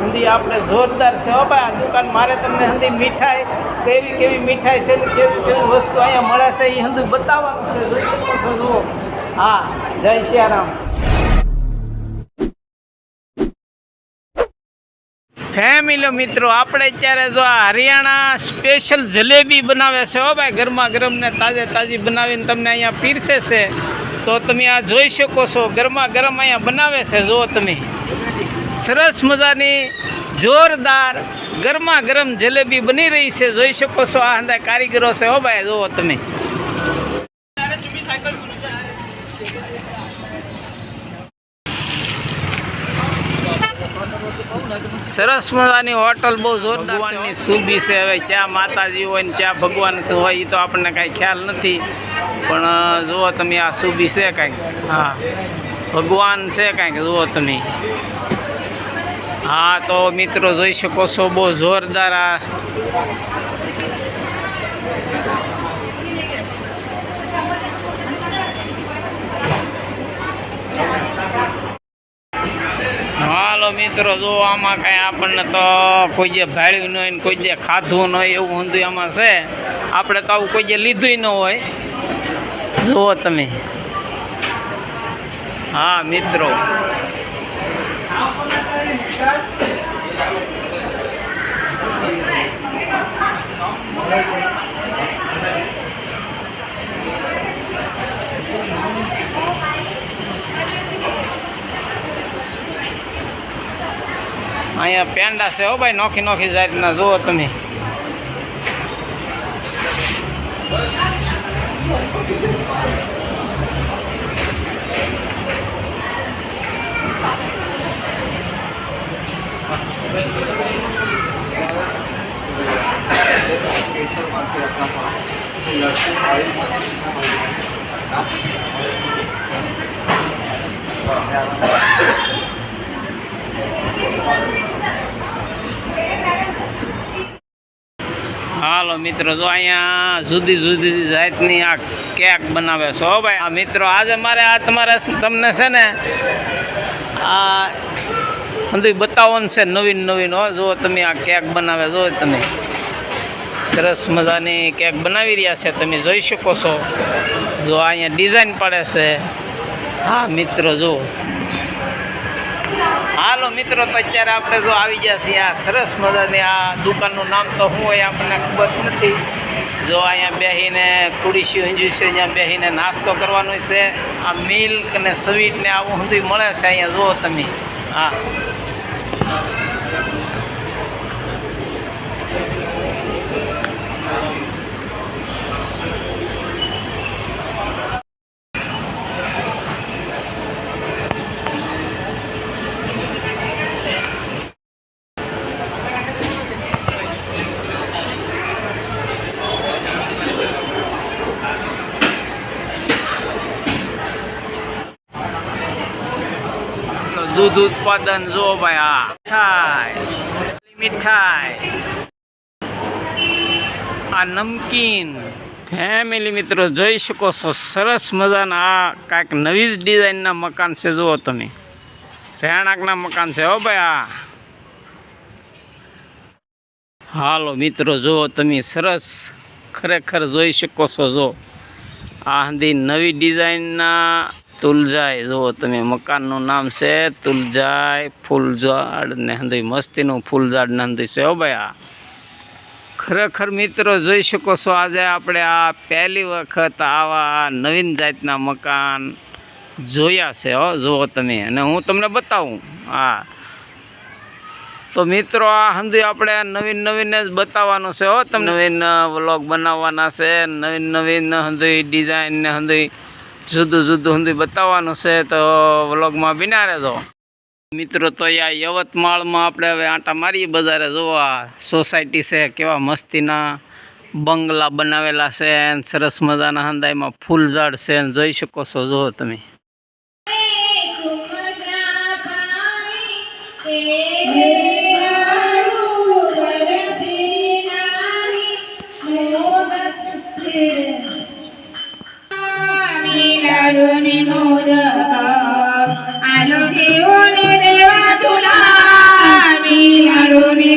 હંધી આપણે જોરદાર છે હો આ દુકાન મારે તમને હંધી મીઠાઈ, કેવી કેવી મીઠાઈ છે કેવી કેવી વસ્તુ અહીંયા મળે એ હંધું બતાવવાનું છો. જુઓ. હા, જય સિયારામ ફેમિલી મિત્રો, આપણે અત્યારે જો આ હરિયાણા સ્પેશિયલ જલેબી બનાવે છે હો ભાઈ. ગરમા ગરમ ને તાજે તાજી બનાવીને તમને અહીંયા પીરસે છે. તો તમે આ જોઈ શકો છો, ગરમા ગરમ અહીંયા બનાવે છે. જુઓ તમે. સરસ મજાની જોરદાર ગરમા ગરમ જલેબી બની રહી છે. જોઈ શકો છો આ અંદર કારીગરો છે હો ભાઈ જુઓ તમે. સરસ મજાની હોટલ બહુ જોરદારની સુબી છે હવે ક્યાં માતાજી હોય ને ક્યાં ભગવાન હોય એ તો આપણને કાંઈ ખ્યાલ નથી. પણ જુઓ તમે આ સુબી છે કાંઈક. હા ભગવાન છે કાંઈક જુઓ તમે. હા, તો મિત્રો જોઈ શકો છો, બહુ જોરદાર આ હાલો મિત્રો, જો આમાં કાંઈ આપણને તો કોઈ જે ભાળ્યું ન હોય કોઈ જે ખાધું ન હોય એવું ઊંધું આમાં છે, આપણે તો આવું કોઈ જે લીધું ન હોય. જુઓ તમે. હા, મિત્રો. અહીંયા પેંડા છે હો ભાઈ નોખી નોખી જાતના જુઓ તમે. હાલો મિત્રો, જો અહીંયા જુદી જુદી જાતની આ કેક બનાવે છે. ભાઈ, આ મિત્રો, આજે મારે આ તમારે તમને છે ને આ બધું બતાવવાનું છે નવીન નવીન. હો જો તમે આ કેક બનાવે જો તમે. સરસ મજાની કેક બનાવી રહ્યા છે. તમે જોઈ શકો છો. જો અહીંયા ડિઝાઇન પડે છે. હા, મિત્રો, જો. હાલો, મિત્રો, તો અત્યારે આપણે જો આવી ગયા છીએ. આ સરસ મજાની આ દુકાનનું નામ તો શું હોય આપણને ખબર નથી. જો અહીંયા બેસીને ખુડીસી ઊંઝ્યું છે. ત્યાં બેસીને નાસ્તો કરવાનો છે. આ મિલ્ક ને સ્વીટ ને આવું બધું મળે છે અહીંયા. જુઓ તમે. હા તો દૂધ ઉત્પાદન જો ભાઈ આ મીઠાઈ. મીઠાઈ આ નમકીન. ફેમિલી મિત્રો, જોઈ શકો છો, સરસ મજાના આ કાંઈક નવી જ ડિઝાઇનના મકાન છે, જુઓ તમે. રહેણાંકના મકાન છે, હો ભાઈ આ હાલો મિત્રો, જુઓ તમે, સરસ. ખરેખર જોઈ શકો છો, જો. આ હંધી નવી ડિઝાઇનના તુલજાય. જુઓ તમે, મકાનનું નામ છે તુલજાય ફૂલઝાડ ને હંધી મસ્તીનું ફૂલઝાડ ને હંધી છે. હો ભાઈ આ. ખરેખર મિત્રો, જોઈ શકો છો આજે આપણે આ પહેલી વખત આવા નવીન જાતના મકાન જોયા છે, હો, જુઓ તમે. અને હું તમને બતાવું હા તો મિત્રો, આ હંધી આપણે નવીન નવીન જ બતાવવાનું છે, હો, તમને. નવીન વ્લોગ બનાવવાના છે, નવીન નવીન હંધી ડિઝાઇન ને હંધી જુદું જુદું સુધી બતાવવાનું છે તો વ્લોગમાં બિના રહેજો. મિત્રો તો આ યવતમાળમાં આપણે હવે આંટા મારીએ બજારે જોવા. સોસાયટી છે, કેવા મસ્તીના બંગલા બનાવેલા છે, સરસ મજાના હંદાઈમાં ફૂલ ઝાડ છે, જોઈ શકો છો, જુઓ તમે.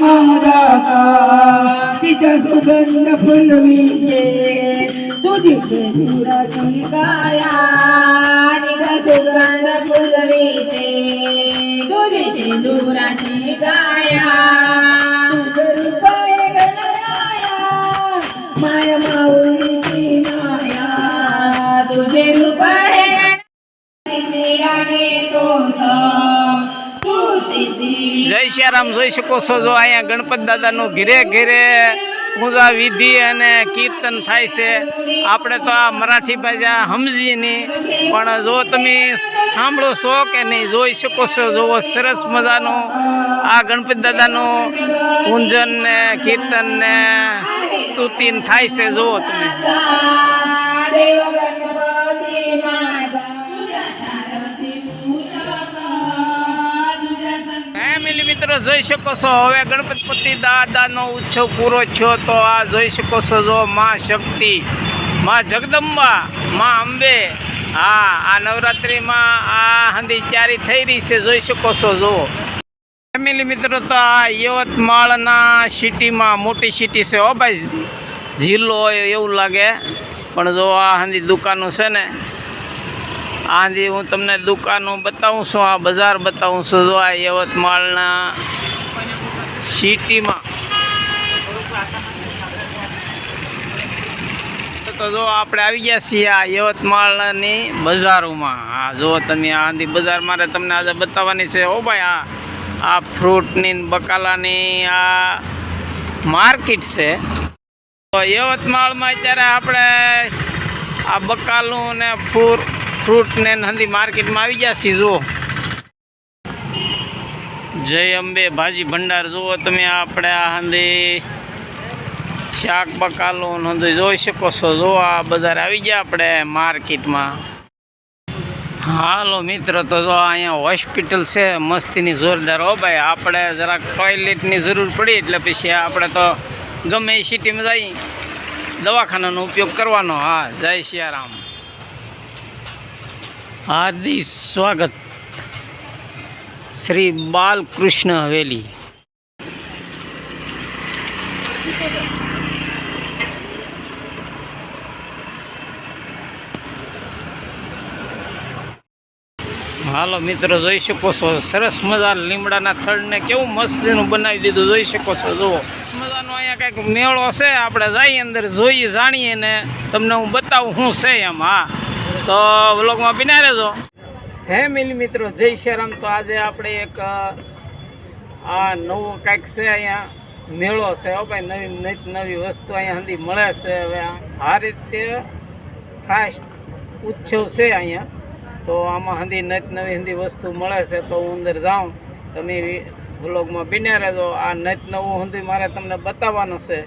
मोदाता तिचा सुगंध फुलविते. तुझी तुझी काया. तिचा सुगंध फुलविते. तुझी दुराची काया. જય જોઈ શકો છો, જો અહીંયા ગણપત દાદાનું ઘેરે ઘેરે પૂજા વિધિ અને કીર્તન થાય છે. આપણે તો આ મરાઠી ભાષા સમજીએ નહીં, પણ જો તમે સાંભળો છો કે નહીં, જોઈ શકો છો, જોવો, સરસ મજાનું આ ગણપત દાદાનું પૂંજન ને કીર્તન ને સ્તુતિ ને થાય છે જુઓ તમે. મિત્રો, જોઈ શકો છો, હવે ગણપતિ દાદાનો ઉત્સવ પૂરો થયો તો આ જોઈ શકો છો, જો માં શક્તિ, માં જગદંબા, માં અંબે, હા, આ નવરાત્રિમાં આ હંધી ચારી થઈ રહી છે, જોઈ શકો છો, જો. ફેમિલી મિત્રો, તો આ યવતમાળના સિટીમાં, મોટી સિટી છે, હો ભાઈ, જિલ્લો એવું લાગે, પણ જો આ હંધી દુકાનો છે ને આથી હું તમને દુકાનો બતાવું છું, આ બજાર બતાવું છું. જો આ યવતમાળના સિટીમાં. તો જો આપણે આવી ગયા છીએ આ યવતમાળની બજારોમાં. હા જો તમે આંધી બજાર મારે તમને આજે બતાવવાની છે. ઓ ભાઈ, આ આ ફ્રૂટની બકાલાની આ માર્કેટ છે. તો યવતમાળમાં અત્યારે આપણે આ બકાલું ને ફૂર ફ્રૂટ ને નંદી માર્કેટમાં આવી છીએ જુઓ. જય અંબે, ભાજી ભંડાર, જુઓ તમે આપણે આ હંધી શાક બકાલો હંદી જોઈ શકો છો જો આ બજાર આવી ગયા આપણે માર્કેટમાં. હાલો મિત્ર, તો જો અહીંયા હોસ્પિટલ છે, મસ્તીની જોરદાર. હો ભાઈ, આપણે જરાક ટોયલેટની જરૂર પડી, એટલે પછી આપણે તો ગમે એ સિટીમાં જઈ દવાખાનાનો ઉપયોગ કરવાનો. હા, જય સિયારામ હાર્દિક સ્વાગત. શ્રી બાલકૃષ્ણ હવેલી. હાલો મિત્રો, જોઈ શકો છો, સરસ મજા લીમડાના થડને કેવું મસ્તીનું બનાવી દીધું, જોઈ શકો છો, જુઓ. મજાનો અહીંયા કંઈક મેળો છે, આપણે જઈએ અંદર, જોઈએ, જાણીએ ને તમને હું બતાવું શું છે એમ, હા. તો વ્લોગમાં બિના રહેજો. ફેમિલી મિત્રો જય શ્રીરામ તો આજે આપણે એક આ નવું કંઈક છે અહીંયા. મેળો છે હો ભાઈ નવી નવી નવી વસ્તુ અહીંયા સુધી મળે છે હવે આ. રીતે ફાસ્ટ ઉત્સવ છે અહીંયા. તો આમાં હંધી નત નવી હંધી વસ્તુ મળે છે તો હું અંદર જાઉં. તમે વ્લોગમાં બિના રહેજો. આ નત નવું હંધી મારે તમને બતાવવાનું છે.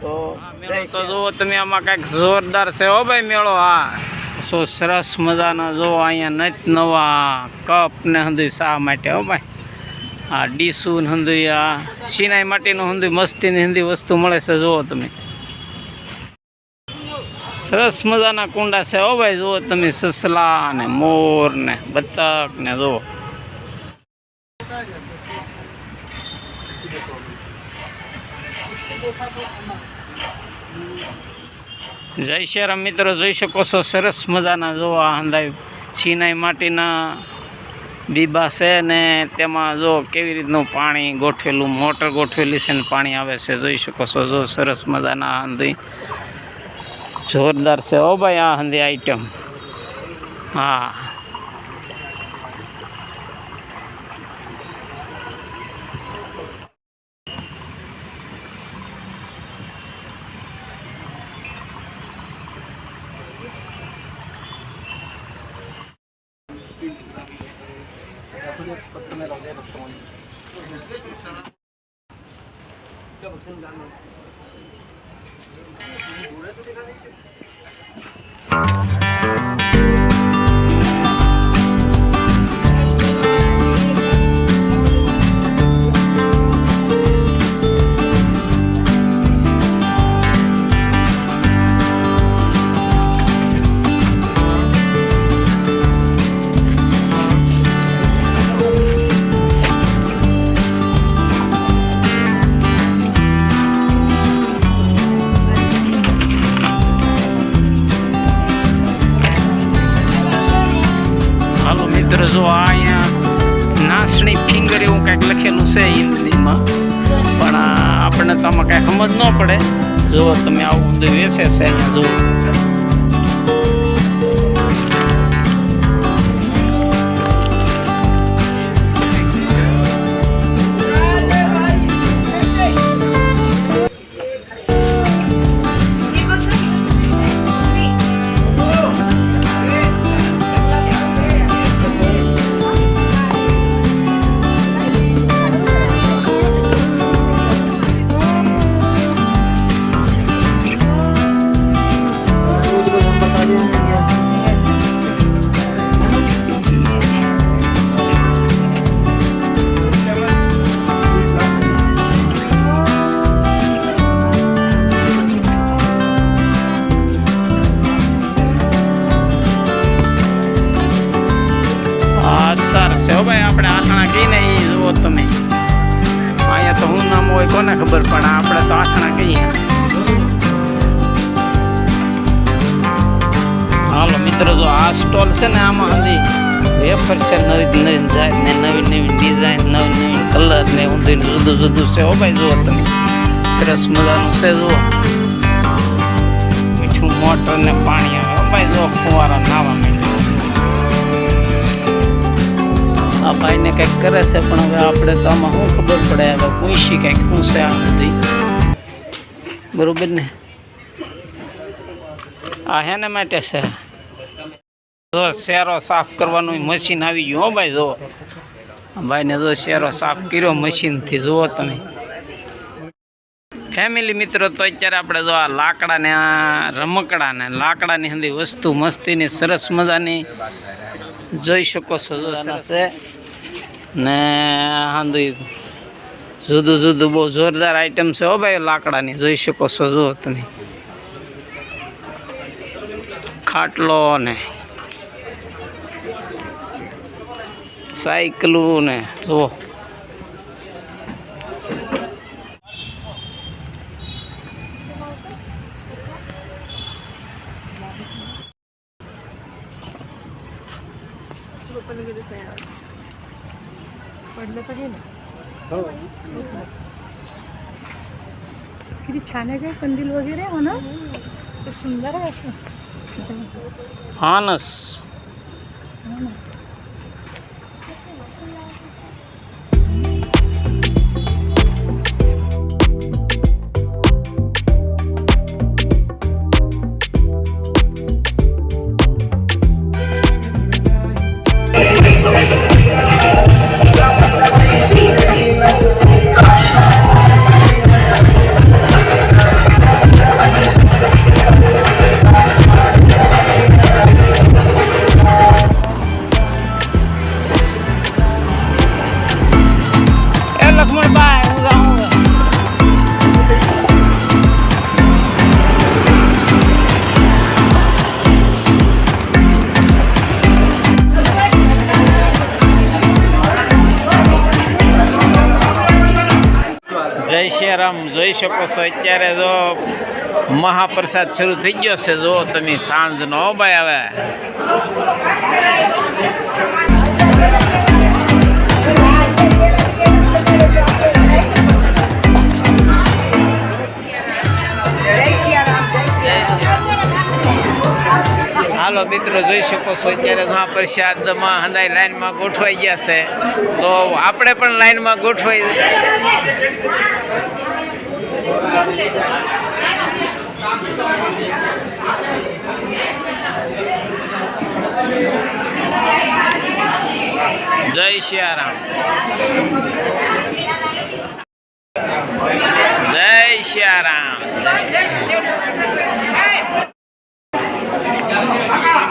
તો તો જુઓ તમે આમાં કાંઈક જોરદાર છે હો ભાઈ મેળો હા. સો સરસ મજાનો જો અહીંયા નત નવા કપ ને હંધુ શા માટે હો ભાઈ? આ ડીસુ ને હંધી, આ સિનાઈ માટેનું હંધુ, મસ્તીની હિન્દી વસ્તુ મળે છે, જુઓ તમે. સરસ મજાના કુંડા છે હો ભાઈ, જુઓ તમે સસલા ને મોર ને બતક ને જુઓ. જય શ્રી મિત્રો, જોઈ શકો છો, સરસ મજાના જો આ હંધાય. સિનાઈ માટીના બીબા છે ને તેમાં જો કેવી રીતનું પાણી ગોઠવેલું, મોટર ગોઠવેલી છે ને પાણી આવે છે, જોઈ શકો છો, જો સરસ મજાના હંધી. જોરદાર છે ઓ ભાઈ, આ હંધી આઈટમ હા. હાલો મિત્ર, જો આ અહીંયા નાસણી ફિંગર એવું કાંઈક લખેલું છે હિન્દીમાં, પણ આપણને તો આમાં કાંઈ સમજ ન પડે. જો તમે આવું બધું વેસે છે અહીંયા, જુઓ. હા છે. ભાઈ, આપણે આસણા કહીને એ જુઓ તમે. અહીંયા તો હું નામ હોય કોને ખબર, પણ આપણે તો આસણા કહીએ. હાલો મિત્રો, જો આ સ્ટોલ છે ને આમાં હજી વેફર છે, નવી નવી જાત ને નવી નવી ડિઝાઇન, નવી નવી કલર ને ઊંધી જુદું જુદું છે. હો ભાઈ, જુઓ તમે. સરસ મજાનું છે, જુઓ. મીઠું મોટર ને પાણી આવે. ભાઈ, જુઓ, ફુવારા નાવા માંડ્યા. આ ભાઈને કંઈક કરે છે, પણ હવે આપણે તો આમાં શું ખબર પડે? હવે પૂછી કંઈક શું છે આ બધી. બરોબર ને? આ હેને માટે છે? જો શેરો સાફ કરવાનું મશીન આવી ગયું હો ભાઈ જુઓ ભાઈને જો શેરો સાફ કર્યો મશીનથી જુઓ તમે. ફેમિલી મિત્રો, તો અત્યારે આપણે જો આ લાકડાને, આ રમકડાને, લાકડાની હંધી વસ્તુ મસ્તીની, સરસ મજાની જોઈ શકો છો છે. ને હાંધી જુદું જુદું બહુ જોરદાર આઈટમ છે હો ભાઈ, લાકડાની. જોઈ શકો છો જો તમે. ખાટલો ને સાયકલું ને, જુઓ. पडलं तर हे हो. किती छान आहे काय? कंदील वगैरे हो ना? सुंदर आहे असं हानस. हो ना. જય શ્રી રામ જોઈ શકો છો, અત્યારે જો મહાપ્રસાદ શરૂ થઈ ગયો છે, જો તમે સાંજનો ભાઈ હવે મિત્રો જોઈ શકો છો અત્યારે મહાપ્રસાદમાં હંદાઈ લાઈનમાં ગોઠવાઈ ગયા છે. તો આપણે પણ લાઈનમાં ગોઠવાઈ જય શિયારામ. જય શિયારામ. જય સિયારામ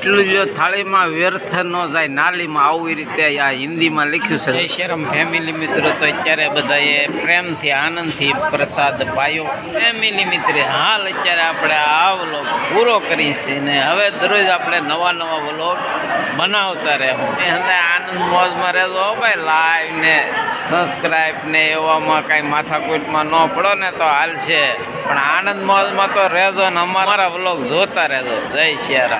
એટલું જ થાળીમાં વ્યર્થ ન જાય. નાલીમાં આવી રીતે આ હિન્દીમાં લખ્યું છે. જય શ્રીરામ ફેમિલી મિત્રો, તો અત્યારે બધાએ પ્રેમથી, આનંદથી પ્રસાદ પાયો. ફેમિલી મિત્ર, હાલ અત્યારે આપણે આ વ્લોગ પૂરો કરી છે ને હવે દરરોજ આપણે નવા નવા વ્લોગ બનાવતા રહેવું. એ હવે આનંદ મોજમાં રહેજો હો ભાઈ. લાઈવ ને સબસ્ક્રાઈબ ને એવામાં કાંઈ માથાકૂટમાં ન પડો ને તો હાલ છે. પણ આનંદ મોજમાં તો રહેજો ને અમારા વ્લોગ જોતા રહેજો. જય શ્રી રામ